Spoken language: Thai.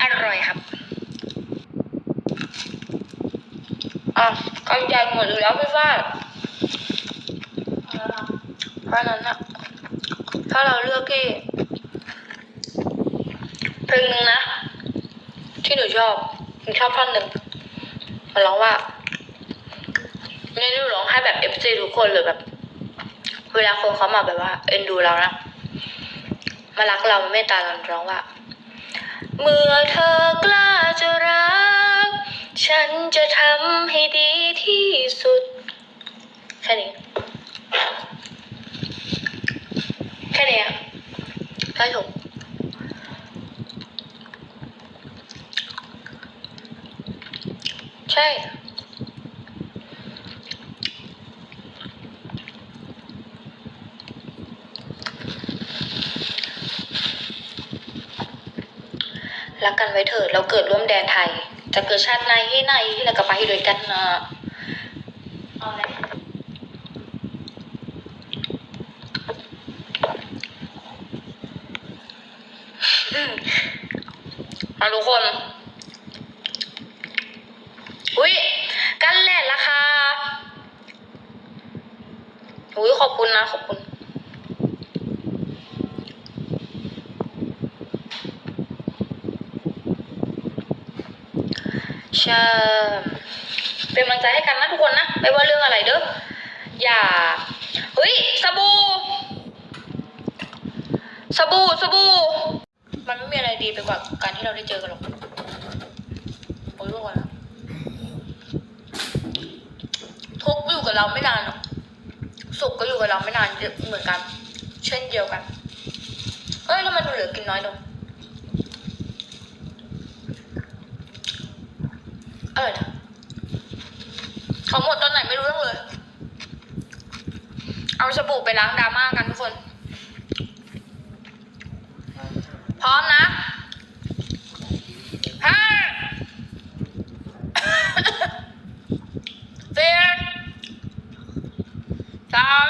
อร่อยครับอะกำจัดหมดอยู่แล้วพี่ฟ้าเพราะนั้นอะถ้าเราเลือกที่เพลงนึงนะ ที่หนูชอบหนูชอบท่อนหนึ่งมันร้องว่าไม่ได้ร้องให้แบบเอฟซีทุกคนหรือแบบ เวลาคนเขามาแบบว่า เอ็นดูเรานะมารักเราเมตตาเราร้องว่า เมื่อเธอกล้าจะรัก ฉันจะทำให้ดีที่สุด แค่นี้ แค่นี้อะใช่ถูกใช่ รักกันไว้เถิดเราเกิดร่วมแดนไทย จะเกิดชาติไหนที่ไหนแล้วก็ไปด้วยกันนะเอาเลยมาทุกคน อุ้ยกันแหละราคาอุ้ยขอบคุณนะ ขอบคุณ ใช่เป็นกำลังใจให้กันนะทุกคนนะ ไม่ว่าเรื่องอะไรเด้อ อย่า เฮ้ย สบู่ สบู่ สบู่ มันไม่มีอะไรดีไปกว่าการที่เราได้เจอกันหรอก โอ้ยรู้ก่อนทุกอยู่กับเราไม่นานหรอก สุขก็อยู่กับเราไม่นานเหมือนกัน เช่นเดียวกัน เอ้ยแล้วมันเหลือกินน้อยลง ออยเขาหมดตอนไหนไม่รู้เรื่องเลย เอาสบู่ไปล้างดราม่ากันทุกคน พร้อมนะห้าสี่สาม